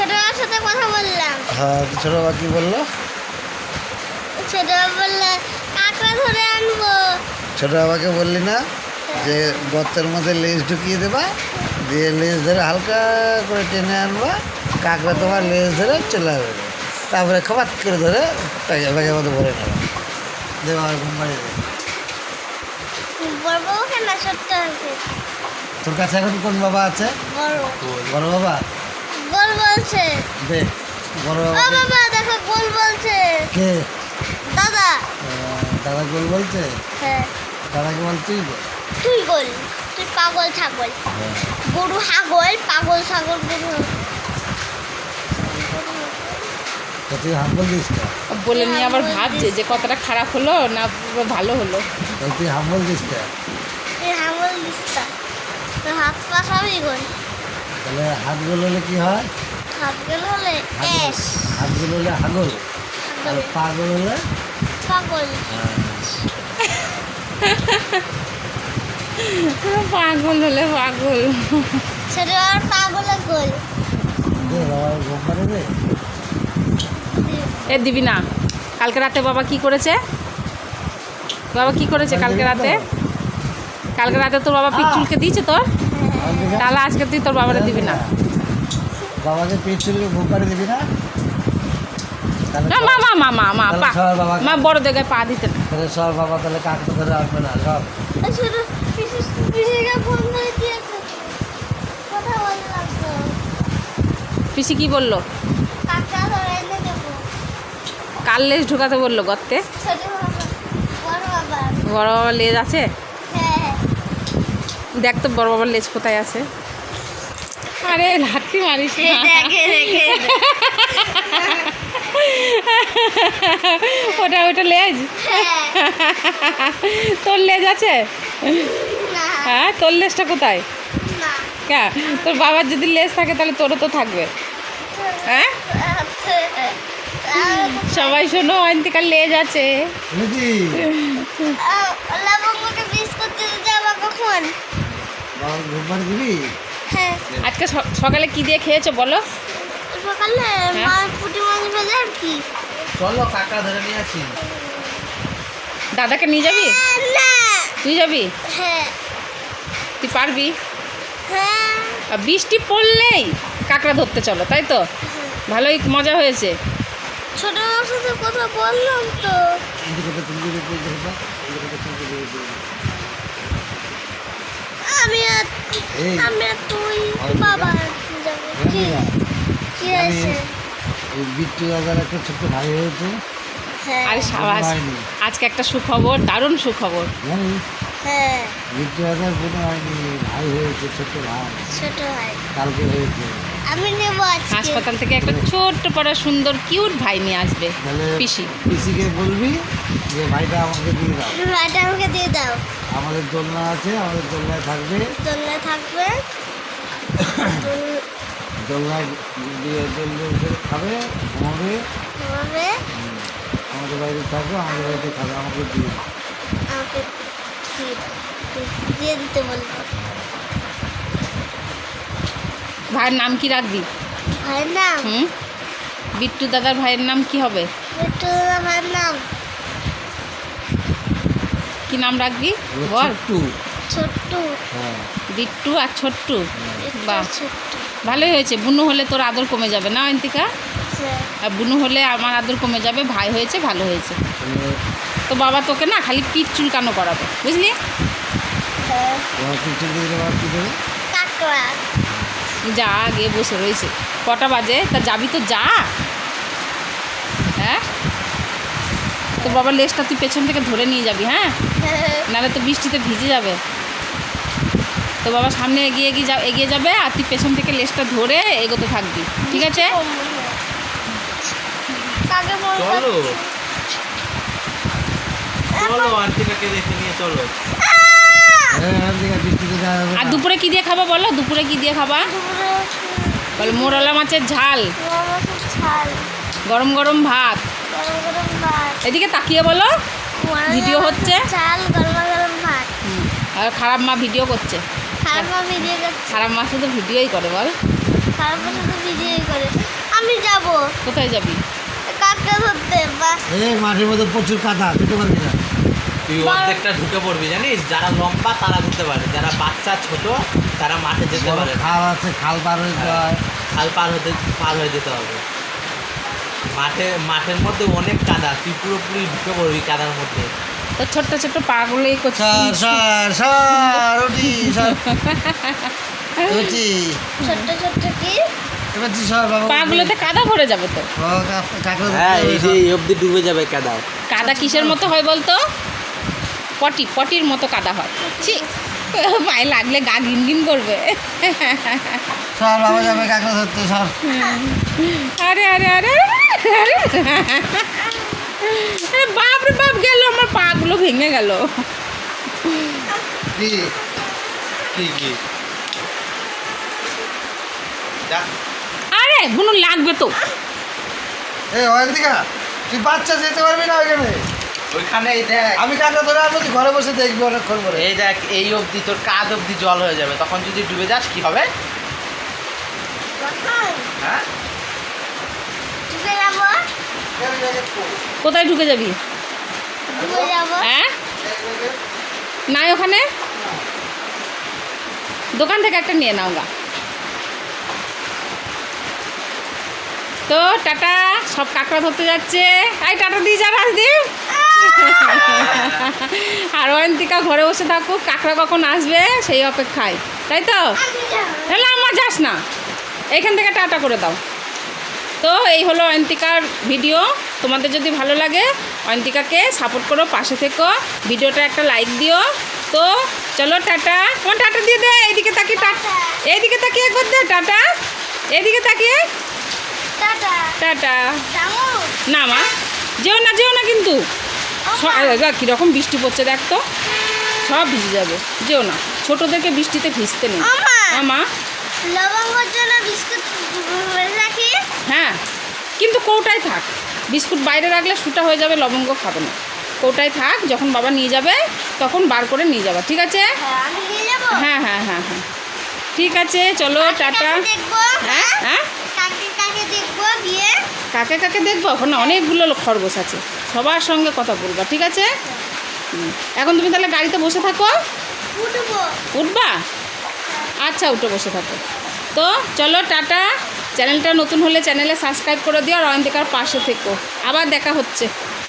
ছোট বাবার সাথে কথা বললাম। হ্যাঁ তো ছোটো বাবা কী বলল? ছোট বাবা বললে কাঁকড়া ধরে আনব। ছোটো বাবাকে বললি না? যে গর্তের মধ্যে লেজ ঢুকিয়ে দেবা দিয়ে লেজ ধরে হালকা করে টেনে আনবা কাকড়া তোমার লেজ ধরে চলে আসবে। তারপরে খাবার করে ধরে ব্যাগে ব্যাগের মধ্যে ভরে নেবে। দেবা আর ঘুম বাড়ি দেবে। বড় বাবু কেন ছোট্ট আছে? তোর কাছে এখন কোন বাবা আছে? বড় বাবা? বলছে। দে বড় ও বাবা। দেখো গোল বলছে। কে? দাদা। দাদা গোল বলছে? হ্যাঁ। দাদাকে বল তুই বল। তুই গোল। তুই পাগল ছাগল। হ্যাঁ। গরু হাগল পাগল ছাগল গরু। তুই হাম্বল দিস তো বলে নিয়ে আবার ভাবছে যে কতটা খারাপ হলো না ভালো হলো। তুই হাম্বল দিস তো তুই হাগল দিস্তা হাত পা সবই গোল। তাহলে হাতগুলো হলে কি হয়? হলে। হাতগুলো। হলে হাগল। আর পাগল হলে? পাগল। পাগল হলে পাগল। সেটা আর গোল। এ দিবি না। কালকে রাতে বাবা কি করেছে? বাবা কি করেছে কালকে রাতে? কালকে রাতে তোর বাবা পিক পিচুলকে দিয়েছে তোর? তাহলে আজকে তুই তোর বাবারে দিবি না। বাবাকে পেট ঘুম পাড়ে দিবি না? না মা মা মা মা মা পা। মা বড় জায়গায় পা দিতে। না তাহলে সব বাবা তাহলে কাকটা ধরে আসবে না সব করে পিসি কি বলল? কাল লেজ ঢোকাতে বলল গর্তে বড় বাবার লেজ আছে? হ্যাঁ। দেখ তো বড় বাবার লেজ কোথায় আছে? আরে লাঠি মারিস না। ওটা ওটা লেজ? তোর লেজ আছে? হ্যাঁ তোর লেজটা কোথায়? না। হ্যাঁ তোর বাবার যদি লেজ থাকে তাহলে তোরও তো থাকবে। হ্যাঁ? সবাই শোনো অন্তিকার লেজ আছে। বুঝি লবঙ্গকে বিস্কুট দিতে যাব কখন? বাবা ঘুম দিবি? হ্যাঁ আজকে স- সকালে কি দিয়ে খেয়েছো বলো সকালে মা পুটি মাছ ভেজে আর কি চলো কাকা ধরে নিয়ে আসি দাদাকে নিয়ে যাবি না তুই যাবি হ্যাঁ তুই পারবি হ্যাঁ বৃষ্টি পড়লেই কাঁকড়া ধরতে চলো তাই তো ভালোই মজা হয়েছে ছোট মার সাথে কথা বললাম তো এদিকে তুমি যদি তুই ধরবা এদিকে তুমি যদি তুই আমি আমি তুই বাবা যাব কি কি আছে এই বিট্টু দাদার একটা ছোট্ট ভাই হয়েছে। হ্যাঁ। আরে সাবাস। আজকে একটা সুখবর দারুণ সুখবর। হ্যাঁ। বিট্টু দাদার কোনো হয়নি ভাই হয়েছে ছোট্ট ভাই। ছোট ভাই। কালকে হয়েছে। আমি নেব হাসপাতাল থেকে একটা ছোট্ট পড়া সুন্দর কিউট ভাই নিয়ে আসবে পিসি। পিসিকে বলবি যে ভাইটা আমাকে দিয়ে দাও। ভাইটা আমাকে দিয়ে দাও। আমাদের দোলনা আছে আমাদের দোলনায় থাকবে। দোলনায় থাকবে। দোল- দোলনায় দিয়ে দোল দোল করে খাবে ঘুমাবে। ঘুমাবে। আমাদের বাড়িতে থাকবে আমাদের বাড়িতে খাবে আমাকে দিয়ে দাও। আমাকে দিয়ে দিয়ে দিতে বলব। ভাইয়ের নাম কি রাখবি? ভাইয়ের নাম? হুম? বিট্টু দাদার ভাইয়ের নাম কি হবে? বিট্টু দাদা ভাইয়ের নাম। কি নাম রাখবি? বল। ছোট্টু। হ্যাঁ। বিট্টু আর ছোট্টু? বাহ। ভালোই হয়েছে। বুনু হলে তোর আদর কমে যাবে না অন্তিকা? হ্যাঁ আর বুনু হলে আমার আদর কমে যাবে ভাই হয়েছে ভালো হয়েছে। তো বাবা তোকে না খালি পিঠ চুলকানো করাবে? বুঝলি? বাবা যা আগে বসে রয়েছে। কটা বাজে? তা যাবি তো যা। হ্যাঁ? তো বাবার লেজটা তুই পেছন থেকে ধরে নিয়ে যাবি হ্যাঁ? হ্যাঁ নাহলে তো বৃষ্টিতে ভিজে যাবে। তো বাবা সামনে এগিয়ে এগিয়ে যা এগিয়ে যাবে আর তুই পেছন থেকে লেজটা ধরে এগোতে থাকবি ঠিক আছে? চলো। চলো আন্টিটাকে দেখে নিয়ে চলো হ্যাঁ হ্যাঁ দিকে বৃষ্টিতে যাওয়া যাবে আর না। দুপুরে কি দিয়ে খাবা বলো? দুপুরে কি দিয়ে খাবা? বলো মোরলা মাছের ঝাল। গরম গরম ভাত। গরম গরম এদিকে তাকিয়ে বলো ভিডিও হচ্ছে? চাল গরম গরম ভাত আর খারাপ মা ভিডিও করছে। খারাপ ভিডিও খারাপ মা শুধু ভিডিওই করে বল। খারাপ শুধু ভিডিও করে। কোথায় যাবি? কাকে ধরতে বা এই মাঠের মধ্যে প্রচুর কাদা যেতে পারবি না তুই অর্ধেকটা ঢুকে পড়বি জানিস? যারা লম্বা তারা ঘুরতে পারে। যারা বাচ্চা ছোট তারা মাঠে যেতে পারে। খাল আছে খাল পার হইতে হয়। খাল পার হতে পার হয়ে যেতে হবে। মাঠে মাঠের মধ্যে অনেক কাদা। তুই পুরোপুরি ঢুকে পড়বি কাদার মধ্যে। তো ছোট্ট ছোট্ট পাগুলোই করছে সর সর সর উঠি সর উঠি ছোট্ট ছোট্ট কি? এবার তুই সর বাবা পাগুলোতে কাদা ভরে যাবে তো। ও, কা- কাকড়া ধরতে হ্যাঁ হবে, এই যে সর। এই অবধি ডুবে যাবে কাদা। কাদা কিসের মতো হয় বলতো? পটি পটির মতো কাদা হয়। ছি পায়ে লাগলে গা গিন গিন করবে আরে আরে আরে আরে বাপ রে বাপ গেল আমার পাগুলো ভেঙে গেল। আরে বুনু লাগবে তো। এ অয়ন্তিকা তুই বাচ্চা যেতে পারবি না ওইখানে। ওইখানে দেখ। আমি কাকড়া ধরে আনব ঘরে বসে দেখবি অনেকক্ষণ করে এই দেখ এই অবধি তোর কাদ অবধি জল হয়ে যাবে। তখন যদি ডুবে যাস কি হবে? কোথায়? হ্যাঁ? কোথায় ঢুকে যাব? হ্যাঁ? নাই ওখানে? দোকান থেকে একটা নিয়ে নাও গা। তো টাটা সব কাঁকড়া ধরতে যাচ্ছে। আই টাটা দিয়ে যা রাজদীপ। আর অয়ন্তিকা ঘরে বসে থাকুক কাঁকড়া কখন আসবে সেই অপেক্ষায় তাই তো? তাহলে আমার যাস না। এখান থেকে টাটা করে দাও। তো এই হলো অয়ন্তিকার ভিডিও। তোমাদের যদি ভালো লাগে অয়ন্তিকাকে সাপোর্ট করো পাশে থেকো। ভিডিওটা একটা লাইক দিও। তো চলো টাটা। তোমার টাটা দিয়ে দে এইদিকে তাকিয়ে টাটা। এইদিকে তাকিয়ে একবার দে টাটা। এইদিকে তাকিয়ে। টাটা। টাটা। না মা যেও না যেও না কিন্তু। কীরকম বৃষ্টি পড়ছে দেখ তো। সব ভিজে যাবে যেও না। ছোটোদেরকে বৃষ্টিতে ভিজতে নেই। আমা। হ্যাঁ কিন্তু কৌটায় থাক। বিস্কুট বাইরে রাখলে সুটা হয়ে যাবে লবঙ্গ খাবে না। কৌটায় থাক যখন বাবা নিয়ে যাবে তখন বার করে নিয়ে যাবা ঠিক আছে? হ্যাঁ, হ্যাঁ হ্যাঁ হ্যাঁ হ্যাঁ। ঠিক আছে চলো টাটা। দেখব? হ্যাঁ হ্যাঁ? কাকে কাকে দেখব? ওখানে অনেকগুলো খরগোশ আছে। সবার সঙ্গে কথা বলবা ঠিক আছে? এখন তুমি তাহলে গাড়িতে বসে থাকো। উঠবা। আচ্ছা উঠে বসে থাকো। তো চলো টাটা। চ্যানেলটা নতুন হলে চ্যানেলে সাবস্ক্রাইব করে দিও আর অয়ন্তিকার পাশে থেকো। আবার দেখা হচ্ছে।